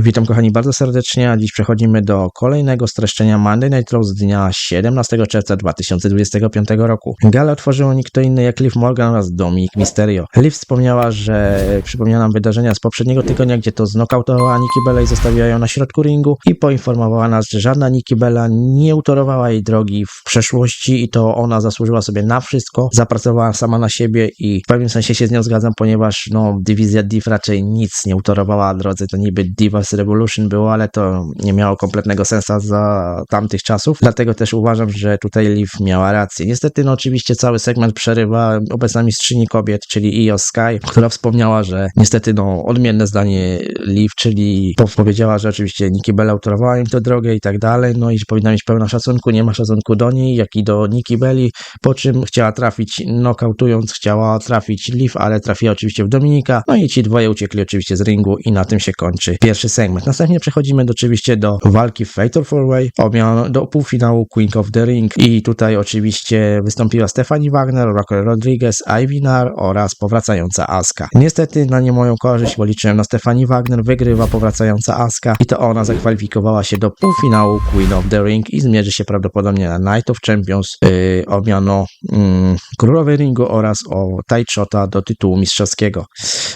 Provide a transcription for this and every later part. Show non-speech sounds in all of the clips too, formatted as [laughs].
Witam kochani bardzo serdecznie, a dziś przechodzimy do kolejnego streszczenia Monday Night Raw z dnia 17 czerwca 2025 roku. Galę otworzyło nikt inny jak Liv Morgan oraz Dominic Mysterio. Liv wspomniała, że przypomniała nam wydarzenia z poprzedniego tygodnia, gdzie to znokautowała Nikki Bella i zostawiła ją na środku ringu i poinformowała nas, że żadna Nikki Bella nie utorowała jej drogi w przeszłości i to ona zasłużyła sobie na wszystko, zapracowała sama na siebie i w pewnym sensie się z nią zgadzam, ponieważ no, dywizja Div raczej nic nie utorowała drodze, to niby Divas Revolution było, ale to nie miało kompletnego sensu za tamtych czasów, dlatego też uważam, że tutaj Liv miała rację. Niestety, no oczywiście cały segment przerywa obecna mistrzyni kobiet, czyli Io Sky, która wspomniała, że niestety no odmienne zdanie Liv, czyli po- powiedziała, że oczywiście Nikki Bella utorowała im tę drogę i tak dalej, no i że powinna mieć pełno szacunku, nie ma szacunku do niej, jak i do Nikki Belli, po czym chciała trafić, nokautując, chciała trafić Liv, ale trafiła oczywiście w Dominika, no i ci dwoje uciekli oczywiście z ringu i na tym się kończy pierwszy segment. Następnie przechodzimy do, oczywiście do walki w Fatal 4-Way, omian- do półfinału Queen of the Ring i tutaj oczywiście wystąpiła Stephanie Wagner, Raquel Rodriguez, Ivy Nar oraz powracająca Asuka. Niestety na nie moją korzyść, bo liczyłem na Stephanie Wagner, wygrywa powracająca Asuka i to ona zakwalifikowała się do półfinału Queen of the Ring i zmierzy się prawdopodobnie na Night of Champions yy, o miano mm, królowej ringu oraz o Taichota do tytułu mistrzowskiego.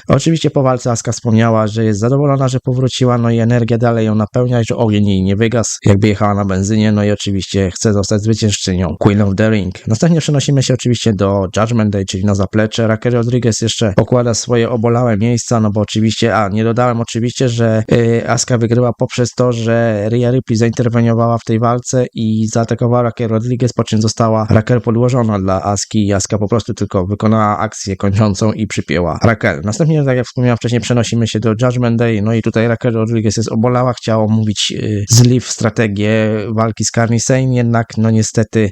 Oczywiście po walce Aska wspomniała, że jest zadowolona, że powróciła, no i energia dalej ją napełnia, że ogień jej nie wygasł, jakby jechała na benzynie, no i oczywiście chce zostać zwyciężczynią Queen of the Ring. Następnie przenosimy się oczywiście do Judgment Day, czyli na zaplecze. Raquel Rodriguez jeszcze pokłada swoje obolałe miejsca, no bo oczywiście, a nie dodałem oczywiście, że y, Aska wygryła poprzez to, że Rhea Ripley zainterweniowała w tej walce i zaatakowała Raquel Rodriguez, po czym została Raquel podłożona dla Aski i Aska po prostu tylko wykonała akcję kończącą i przypięła Raquel. Następnie, tak jak wspomniałem wcześniej, przenosimy się do Judgment Day, no i tutaj Raquel Rodriguez jest obolała, chciała omówić y, z Liv strategię walki z Carney Sane, jednak no niestety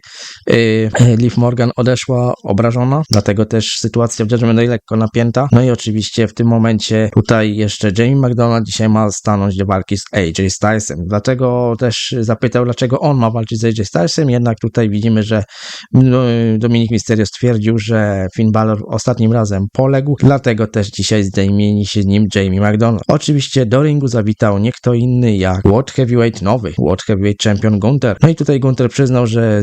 y, [laughs] Liv Morgan odeszła obrażona, dlatego też sytuacja w Judgment Day lekko napięta. No i oczywiście w tym momencie tutaj jeszcze Jamie McDonald dzisiaj ma stanąć do walki z AJ Stylesem. Dlatego też zapytał, dlaczego on ma walczyć z AJ Stylesem, jednak tutaj widzimy, że no, Dominik Mysterio stwierdził, że Finn Balor ostatnim razem poległ, dlatego też dzisiaj zamieni się nim Jamie McDonald. Oczywiście do ringu zawitał nie kto inny jak World Heavyweight nowy, World Heavyweight Champion Gunther. No i tutaj Gunther przyznał, że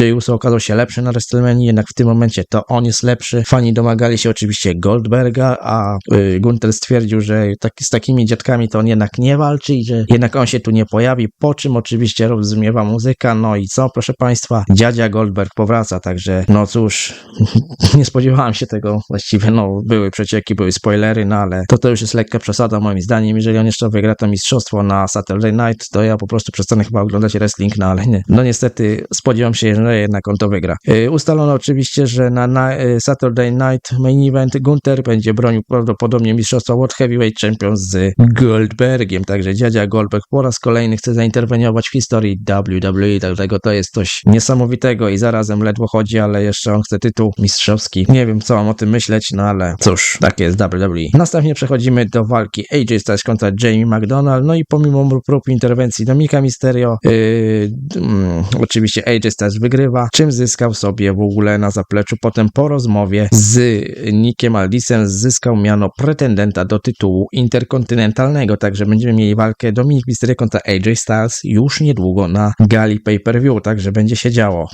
Jey Uso okazał się lepszy na WrestleMania, jednak w tym momencie to on jest lepszy. Fani domagali się oczywiście Goldberga, a y, Gunther stwierdził, że tak, z takimi dziadkami to on jednak nie walczy i że jednak on się tu nie pojawi, po czym oczywiście rozumiewa muzyka, no i co, proszę Państwa, dziadzia Goldberg powraca, także no cóż, [laughs] nie spodziewałem się tego właściwie, no były przecieki, były spoilery, no ale to to już jest lekka przesada moim zdaniem, jeżeli on jeszcze wygra to mistrzostwo na Saturday Night, to ja po prostu przestanę chyba oglądać wrestling, no ale nie. No niestety spodziewam się, że jednak on to wygra. Yy, ustalono oczywiście, że na, na y, Saturday Night Main Event Gunther będzie bronił prawdopodobnie mistrzostwa World Heavyweight Champions z Goldbergiem, także dziadzia Goldberg po raz kolejny chce zainterweniować w historii WWE, dlatego to jest coś niesamowitego i zarazem ledwo chodzi, ale jeszcze on chce tytuł mistrzowski. Nie wiem, co mam o tym myśleć, no ale cóż, takie jest WWE. Następnie przechodzimy do walki AJ Styles kontra Jamie McDonald, no i pomimo prób interwencji Dominika Mysterio, yy, mm, oczywiście AJ Styles wygrywa, czym zyskał sobie w ogóle na zapleczu potem po rozmowie z Nickiem Aldisem zyskał miano pretendenta do tytułu interkontynentalnego, także będziemy mieli walkę Dominik Mysterio kontra AJ Styles już niedługo na gali pay-per-view, także będzie się działo.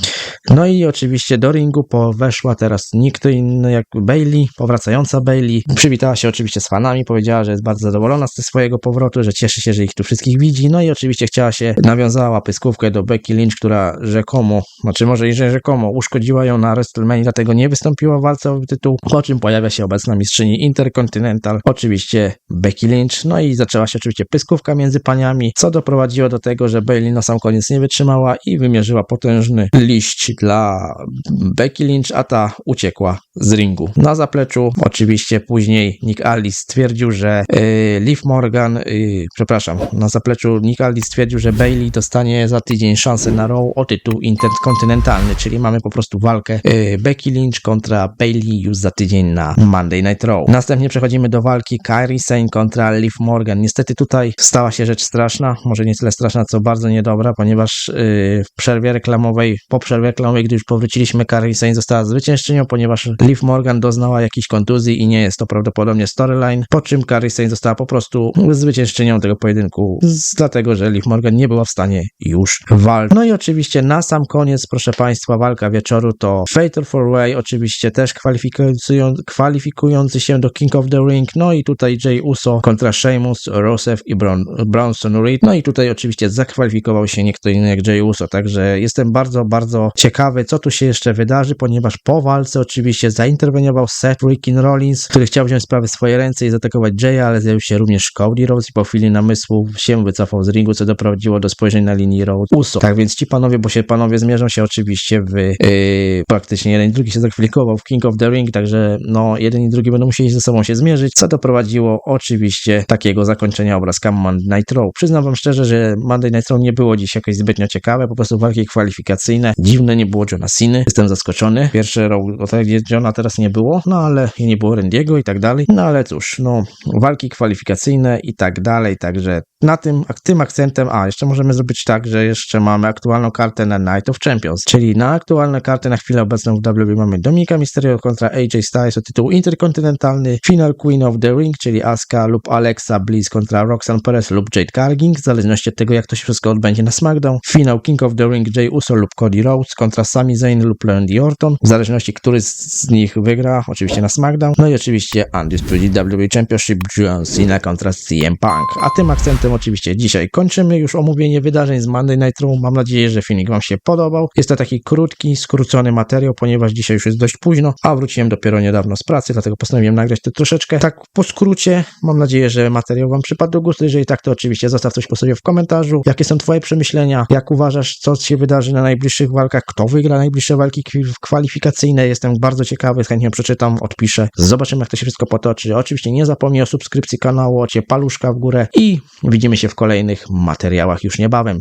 No i oczywiście do ringu weszła teraz nikt inny jak Bailey, powracająca Bailey. Przywitała się oczywiście z fanami, powiedziała, że jest bardzo zadowolona z swojego powrotu, że cieszy się, że ich tu wszystkich widzi. No i oczywiście chciała się, nawiązała pyskówkę do Becky Lynch, która rzekomo, znaczy może i że rzekomo uszkodziła ją na WrestleMania, dlatego nie wystąpiła w walce o tytuł, po czym pojawia się obecna mistrzyni Intercontinental, oczywiście Becky Lynch. No i zaczęła się oczywiście pyskówka między paniami, co doprowadziło do tego, że Bailey na sam koniec nie wytrzymała i wymierzyła potężny liść dla Becky Lynch, a ta uciekła z ringu. Na zapleczu oczywiście później Nick Aldis stwierdził, że yy, Liv Morgan, yy, przepraszam, na zapleczu Nick Aldis stwierdził, że Bailey dostanie za tydzień szansę na Raw o tytuł interkontynentalny, czyli mamy po prostu walkę yy, Becky Lynch kontra Bailey już za tydzień na Monday Night Raw. Następnie przechodzimy do walki Kairi Sane kontra Liv Morgan. Niestety tutaj stała się rzecz straszna, może nie tyle straszna, co bardzo niedobra, ponieważ yy, w przerwie reklamowej, po przerwie reklamowej, gdy już powróciliśmy, Kairi Sane została zwyciężczynią, ponieważ Liv Morgan doznała jakiejś kontuzji i nie jest to prawdopodobnie storyline, po czym Kairi Sane została po prostu zwyciężczynią tego pojedynku, dlatego że Liv Morgan nie była w stanie już walczyć. No i oczywiście na sam koniec, proszę Państwa, walka wieczoru to Fatal 4-Way, oczywiście też kwalifikują, kwalifikujący się do King of the Ring, no i tutaj Jay Uso kontra Sheamus, Rusev i Bron, Bronson Reed, no i tutaj oczywiście zakwalifikował się nie kto inny jak Jay Uso, także jestem bardzo, bardzo ciekawy, co tu się jeszcze wydarzy, ponieważ po walce oczywiście zainterweniował Seth Freaking Rollins, który chciał wziąć sprawę w swoje ręce i zaatakować Jaya, ale zjawił się również Cody Rhodes i po chwili namysłu się wycofał z ringu, co doprowadziło do spojrzeń na linii Road Uso. Tak więc ci panowie, bo się panowie zmierzą się oczywiście w yy, praktycznie jeden i drugi się zakwalifikował w King of the Ring, także no jeden i drugi będą musieli ze sobą się zmierzyć, co doprowadziło oczywiście takiego zakończenia obrazka Monday Night Raw. Przyznam wam szczerze, że Monday Night Raw nie było dziś jakoś zbytnio ciekawe, po prostu walki kwalifikacyjne, dziwne, nie było Johna Ceny, jestem zaskoczony. Pierwsze Raw, o tak Johna teraz nie było, no ale nie było Randiego i tak dalej, no ale cóż, no walki kwalifikacyjne i tak dalej, także na tym, tym akcentem, a jeszcze możemy zrobić tak, że jeszcze mamy aktualną kartę na Night of Champions, czyli na aktualne karty na chwilę obecną w WWE mamy Dominika Mysterio kontra AJ Styles o tytuł interkontynentalny, Final Queen of the Ring, czyli Asuka lub Alexa Bliss kontra Roxanne Perez lub Jade Cargill, w zależności od tego jak to się wszystko odbędzie na SmackDown, Final King of the Ring Jay Uso lub Cody Rhodes kontra Sami Zayn lub Randy Orton, w zależności który z nich wygra, oczywiście na SmackDown, no i oczywiście Undisputed WWE Championship John Cena kontra CM Punk, a tym akcentem oczywiście dzisiaj kończymy już omówienie wydarzeń z Monday Night Raw. Mam nadzieję, że filmik Wam się podobał. Jest to taki krótki, skrócony materiał, ponieważ dzisiaj już jest dość późno, a wróciłem dopiero niedawno z pracy, dlatego postanowiłem nagrać to troszeczkę tak po skrócie. Mam nadzieję, że materiał Wam przypadł do gustu. Jeżeli tak, to oczywiście zostaw coś po sobie w komentarzu. Jakie są Twoje przemyślenia? Jak uważasz, co się wydarzy na najbliższych walkach? Kto wygra najbliższe walki kwalifikacyjne? Jestem bardzo ciekawy, chętnie przeczytam, odpiszę. Zobaczymy, jak to się wszystko potoczy. Oczywiście nie zapomnij o subskrypcji kanału, ocie paluszka w górę i widzimy się w kolejnych materiałach już niebawem.